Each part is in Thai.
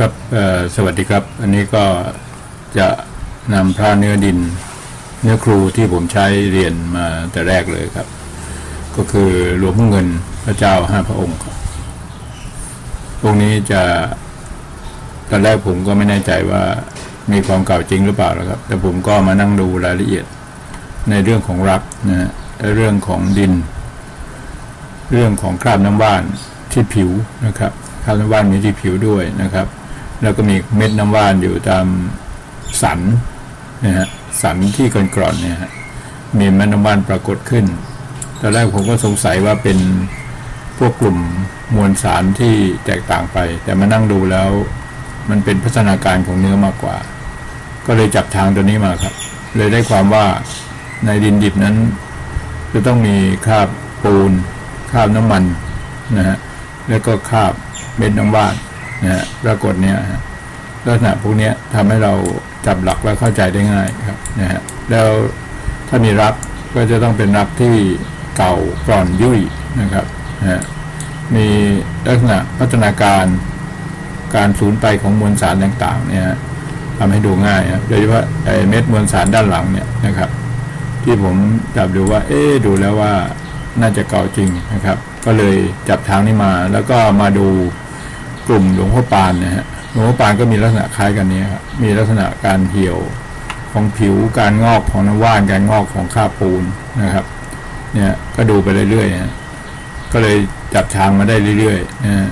ครับสวัสดีครับ อันนี้ก็จะนำพระเนื้อดิน เนื้อครูที่ผมใช้เรียนมาแต่แรกเลยครับ ก็คือหลวงพ่อเงินพระเจ้าห้าพระองค์ครับองค์นี้จะตอนแรกผมก็ไม่แน่ใจว่ามีความเก่าจริงหรือเปล่านะครับ แต่ผมก็มานั่งดูรายละเอียดในเรื่องของรักนะฮะเรื่องของดิน เรื่องของคราบน้ำว่านที่ผิวนะครับคราบน้ำว่านมีที่ผิวด้วยนะครับ แล้วก็มีเม็ดน้ำว่านอยู่ตามสันนะฮะสันที่กร่อนๆเนี่ยฮะมีเม็ดน้ำว่านปรากฏขึ้นตอนแรกผมก็สงสัยว่าเป็นพวกกลุ่มมวลสารที่แตกต่างไป แต่มานั่งดูแล้ว มันเป็นพัฒนาการของเนื้อมากกว่า ก็เลยจับทางตัวนี้มาครับ เลยได้ความว่าในดินดิบนั้น จะต้องมีคราบปูนคราบน้ำมันนะฮะแล้วก็คราบเม็ดน้ำว่าน นะปรากฏเนี้ยลักษณะพวกเนี้ยทำให้เราจับหลักและเข้าใจได้ง่ายครับนะฮะแล้วถ้ามีรักก็จะต้องเป็นรักที่เก่ากร่อนยุ่ยนะครับนะฮะมีลักษณะพัฒนาการการสูญไปของมวลสารต่างๆเนี่ยทำให้ดูง่ายครับโดยเฉพาะไอ้เม็ดมวลสารด้านหลังเนี่ยนะครับ ที่ผมจับดูว่า เอ๊ดูแล้วว่าน่าจะเก่าจริงนะครับ ก็เลยจับทางนี้มาแล้วก็มาดู กลุ่มหลวงพ่อปานนะฮะหลวงพ่อปานก็มีลักษณะคล้ายกันนี้ครับมีลักษณะการเหี่ยวของผิวการงอกของน้ำว่านการงอกของข้าปูนนะครับ เนี่ยก็ดูไปเรื่อยๆนะก็เลยจับทางมาได้เรื่อยๆนะ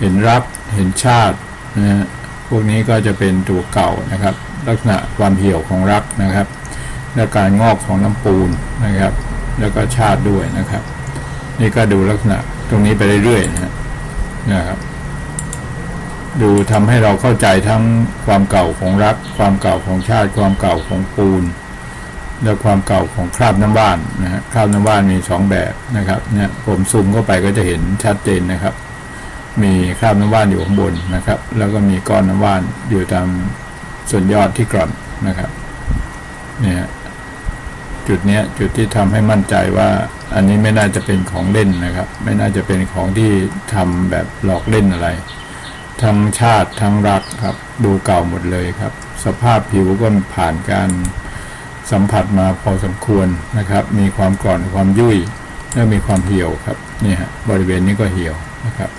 เห็นรักเห็นชาตินะฮะพวกนี้ก็จะเป็นตัวเก่านะครับ ลักษณะความเหี่ยวของรักนะครับ และการงอกของน้ำปูนนะครับ แล้วก็ชาติด้วยนะครับ นี่ก็ดูลักษณะตรงนี้ไปเรื่อยๆนะครับ ดูทำให้เราเข้าใจทั้งความเก่าของรัก ความเก่าของชาติ ความเก่าของปูน และความเก่าของคราบน้ำว่านนะฮะคราบน้ำว่านมีสองแบบนะครับเนี่ยผมซูมเข้าไปก็จะเห็นชัดเจนนะครับ มีคราบน้ำว่านอยู่ข้างบนนะครับ แล้วก็มีก้อนน้ำว่านอยู่ตามส่วนยอดที่กร่อนนะครับเนี่ยจุดเนี้ยจุดที่ทำให้มั่นใจว่าอันนี้ไม่น่าจะเป็นของเล่นนะครับ ไม่น่าจะเป็นของที่ทำแบบหลอกเล่นอะไร ทั้งชาติทั้งรักครับ ดูเก่าหมดเลยครับ สภาพผิวก็ผ่านการสัมผัสมาพอสมควรนะครับ มีความกร่อนความยุ่ย และมีความเหี่ยวครับนี่ฮะบริเวณนี้ก็เหี่ยวนะครับ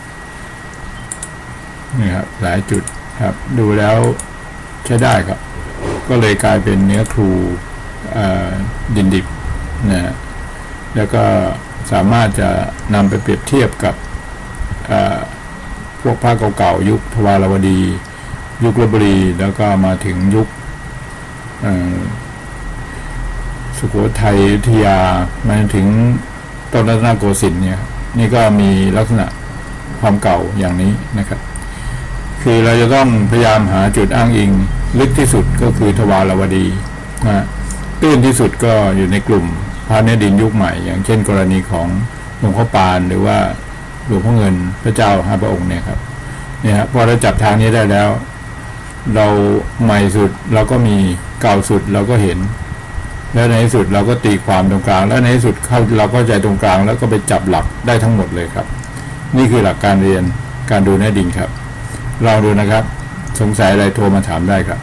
นี่ครับหลายจุดครับ ดูแล้วใช้ได้ครับ ก็เลยกลายเป็นเนื้อครูดินดิบนะฮะแล้วก็สามารถจะนำไปเปรียบเทียบกับ พวกผ้าเก่าๆยุคทวารวดี ยุคลบบุรี แล้วก็มาถึงยุคสุโขทัยยุธยามาถึงต้นรัตนโกสินทร์เนี่ยนี่ก็มีลักษณะความเก่าอย่างนี้นะครับ คือเราจะต้องพยายามหาจุดอ้างอิง ลึกที่สุดก็คือทวารวดีนะฮะตื้นที่สุดก็อยู่ในกลุ่มพระเนดินยุคใหม่ อย่างเช่น กรณีของหลวงพ่อปานหรือว่า หลวงพ่อเงินพระเจ้าห้าพระองค์เนี่ยครับ เนี่ยฮะพอเราจับทางนี้ได้แล้ว เราใหม่สุดเราก็มีเก่าสุดเราก็เห็น แล้วในที่สุดเราก็ตีความตรงกลาง แล้วในที่สุดเข้าเราก็ใจตรงกลาง แล้วก็ไปจับหลักได้ทั้งหมดเลยครับ นี่คือหลักการเรียนการดูเนื้อดินครับลองดูนะครับ สงสัยอะไรโทรมาถามได้ครับ